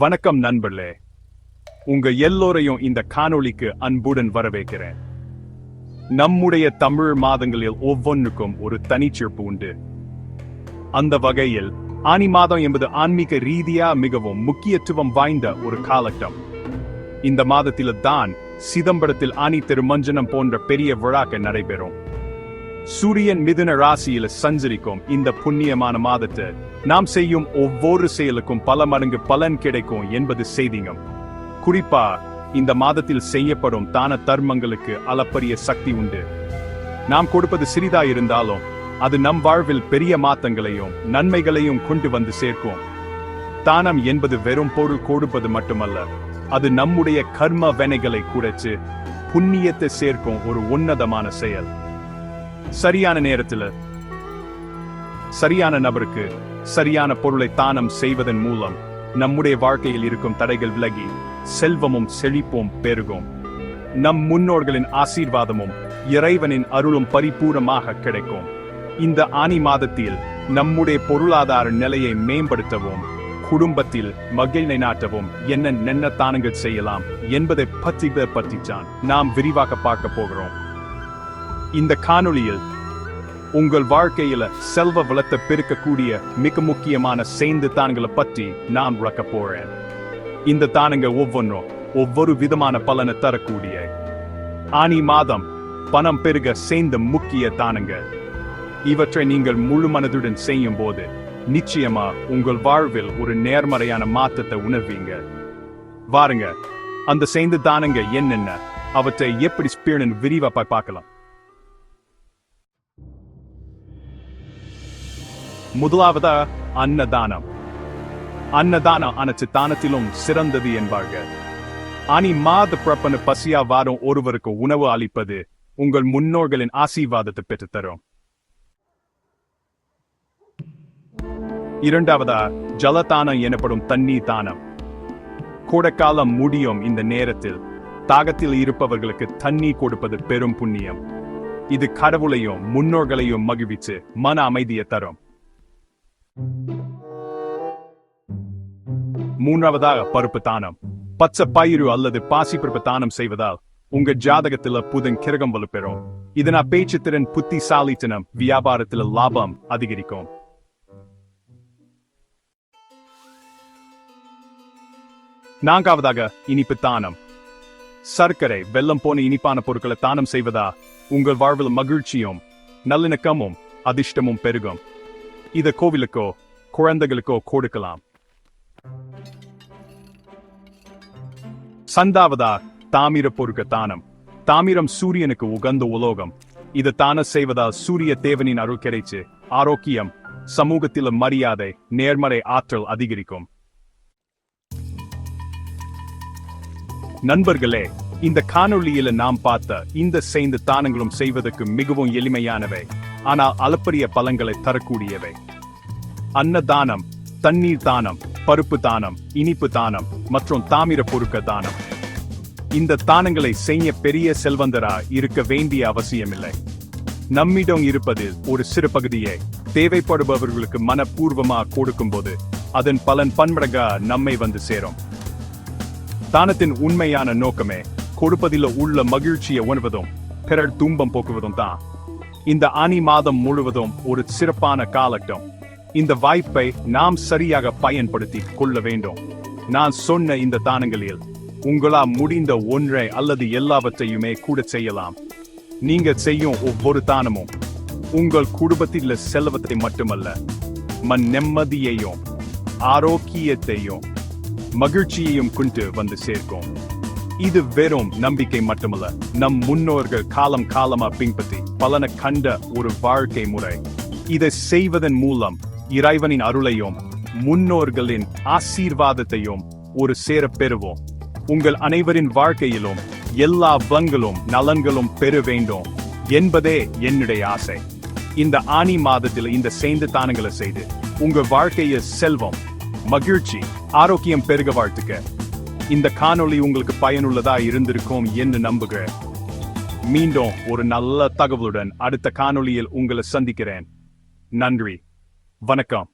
வணக்கம் நண்பர்களே. உங்க எல்லோரையும் இந்த காணொளிக்கு அன்புடன் வரவேற்கிறேன். நம்முடைய தமிழ் மாதங்களில் ஒவ்வொன்றுக்கும் ஒரு தனிச்சிறப்பு உண்டு. அந்த வகையில் ஆனி மாதம் என்பது ஆன்மீக ரீதியா மிகவும் முக்கியத்துவம் வாய்ந்த ஒரு காலகட்டம். இந்த மாதத்தில் தான் சிதம்பரத்தில் ஆனி திருமஞ்சனம் போன்ற பெரிய விழாக்கள் நடைபெறும். சூரியன் மிதுன ராசியில சஞ்சரிக்கும் இந்த புண்ணியமான மாதத்தை நாம் செய்யும் ஒவ்வொரு செயலுக்கும் பல மடங்கு பலன் கிடைக்கும் என்பது செய்திங்கம். குறிப்பா இந்த மாதத்தில் செய்யப்படும் தான தர்மங்களுக்கு அளப்பரிய சக்தி உண்டு. நாம் கொடுப்பது சிறிதா இருந்தாலும் அது நம் வாழ்வில் பெரிய மாற்றங்களையும் நன்மைகளையும் கொண்டு வந்து சேர்க்கும். தானம் என்பது வெறும் பொருள் கொடுப்பது மட்டுமல்ல அது நம்முடைய கர்ம வினைகளை குறைச்சு புண்ணியத்தை சேர்க்கும் ஒரு உன்னதமான செயல். சரியான நேரத்தில் சரியான நபருக்கு சரியான பொருளை தானம் செய்வதன் மூலம் நம்முடைய வாழ்க்கையில் இருக்கும் தடைகள் விலகி செல்வமும் செழிப்போம் பெருகும். நம் முன்னோர்களின் ஆசீர்வாதமும் இறைவனின் அருளும் பரிபூர்ணமாக கிடைக்கும். இந்த ஆணி மாதத்தில் நம்முடைய பொருளாதார நிலையை மேம்படுத்தவும் குடும்பத்தில் மகிழ்னை நாட்டவும் என்ன நென்ன தானங்கள் செய்யலாம் என்பதை பற்றி பற்றித்தான் நாம் விரிவாக பார்க்க போகிறோம். இந்த காணொளியில் உங்கள் வாழ்க்கையில செல்வ வளத்தை பெருக்கக்கூடிய மிக முக்கியமான செய்து தானங்களை பற்றி நான் விளக்க போறேன். இந்த தானங்க ஒவ்வொன்றும் ஒவ்வொரு விதமான பலனை தரக்கூடிய ஆனி மாதம் பணம் பெருக சேர்ந்த முக்கிய தானங்க. இவற்றை நீங்கள் முழு மனதுடன் செய்யும் போது நிச்சயமா உங்கள் வாழ்வில் ஒரு நேர்மறையான மாற்றத்தை உணர்வீங்க. வாருங்க அந்த சேர்ந்த தானங்க என்னென்ன அவற்றை எப்படி ஸ்பீடன் விரிவா பா- பார்க்கலாம். முதலாவதா அன்னதானம். அன்னதானம் அனைத்து தானத்திலும் சிறந்தது என்பார்கள். அணி மாத பிறப்பனு பசியா வாரம் ஒருவருக்கு உணவு அளிப்பது உங்கள் முன்னோர்களின் ஆசீர்வாதத்தை பெற்று தரும் இரண்டாவதா ஜலதானம் எனப்படும் தண்ணீர் தானம். கோடைக்காலம் முடியும் இந்த நேரத்தில். தாகத்தில் இருப்பவர்களுக்கு தண்ணீர் கொடுப்பது பெரும் புண்ணியம். இது கடவுளையும் முன்னோர்களையும் மகிழ்விச்சு மன அமைதியை தரும். மூன்றாவதாக பருப்பு தானம். பச்சை பயிறு அல்லது பாசி பருப்பு தானம் செய்வதால் உங்க ஜாதகத்துல புதன் கிரகம் வலுப்பெறும். இதனால் பேச்சுத்திறன் புத்திசாலித்தனம் வியாபாரத்துல லாபம் அதிகரிக்கும். நான்காவதாக இனிப்பு தானம். சர்க்கரை வெல்லம் போன இனிப்பான பொருட்களை தானம் செய்வதா உங்கள் வாழ்வில் மகிழ்ச்சியும் நல்லிணக்கமும் அதிர்ஷ்டமும் பெருகும். இத கோவிலுக்கோ குழந்தைகளுக்கோ கொடுக்கலாம். சந்தாவதா தாமிர பொருக்க தானம். தாமிரம் சூரியனுக்கு உகந்த உலோகம். இது தான செய்வதால் சூரிய தேவனின் அருள் கிடைச்சு ஆரோக்கியம் சமூகத்தில் மரியாதை நேர்மறை ஆற்றல் அதிகரிக்கும். நண்பர்களே இந்த காணொளியில நாம் பார்த்த இந்த செய்த தானங்களும் செய்வதற்கு மிகவும் எளிமையானவை. ஆனால் அளப்பரிய பலங்களை தரக்கூடியவை. அன்னதானம் தண்ணீர் தானம் பருப்பு தானம் இனிப்பு தானம் மற்றும் தாமிர பொருட்க தானம். இந்த தானங்களை செய்ய பெரிய செல்வந்தரா இருக்க வேண்டிய அவசியமில்லை. நம்மிடம் இருப்பது ஒரு சிறு பகுதியை தேவைப்படுபவர்களுக்கு மனப்பூர்வமாக கொடுக்கும்போது அதன் பலன் பன்மடங்கா நம்மை வந்து சேரும். தானத்தின் உண்மையான நோக்கமே கொடுப்பதில் உள்ள மகிழ்ச்சியை உணர்வதும் பிறர் துன்பம் போக்குவதும் தான். இந்த ஆனி மாதம் முழுவதும் ஒரு சிறப்பான காலட்டம் இந்த வாய்ப்பை நாம் சரியாக பயன்படுத்தி கொள்ள வேண்டும். நான் சொன்ன இந்த தானங்களில் உங்களா முடிந்த ஒன்றை அல்லது எல்லாவற்றையுமே கூட செய்யலாம். நீங்க செய்யும் ஒவ்வொரு தானமும் உங்கள் குடும்பத்தில் செல்வத்தை மட்டுமல்ல மன் நிம்மதியையும் ஆரோக்கியத்தையும் மகிழ்ச்சியையும் கொண்டு வந்து சேர்க்கும். இது வெறும் நம்பிக்கை மட்டுமல்ல. நம் முன்னோர்கள் காலம் காலமா பின்பற்றி பலனை கண்ட ஒரு வாழ்க்கை முறை. இதை செய்வதன் மூலம் இறைவனின் அருளையும் முன்னோர்களின் ஆசீர்வாதத்தையும் ஒரு சேர பெறுவோம். உங்கள் அனைவரின் வாழ்க்கையிலும் எல்லா வளங்களும் நலன்களும் பெற வேண்டும் என்பதே என்னுடைய ஆசை. இந்த ஆணி மாதத்தில் இந்த சேர்ந்து தானங்களை செய்து உங்க வாழ்க்கையில் செல்வம் மகிழ்ச்சி ஆரோக்கியம் பெருக வாழ்த்துக்க. இந்த காணொளி உங்களுக்கு பயனுள்ளதா இருந்திருக்கும் என்று நம்புகிறேன். மீண்டும் ஒரு நல்ல தகவலுடன் அடுத்த காணொளியில் உங்களை சந்திக்கிறேன். நன்றி. வணக்கம்.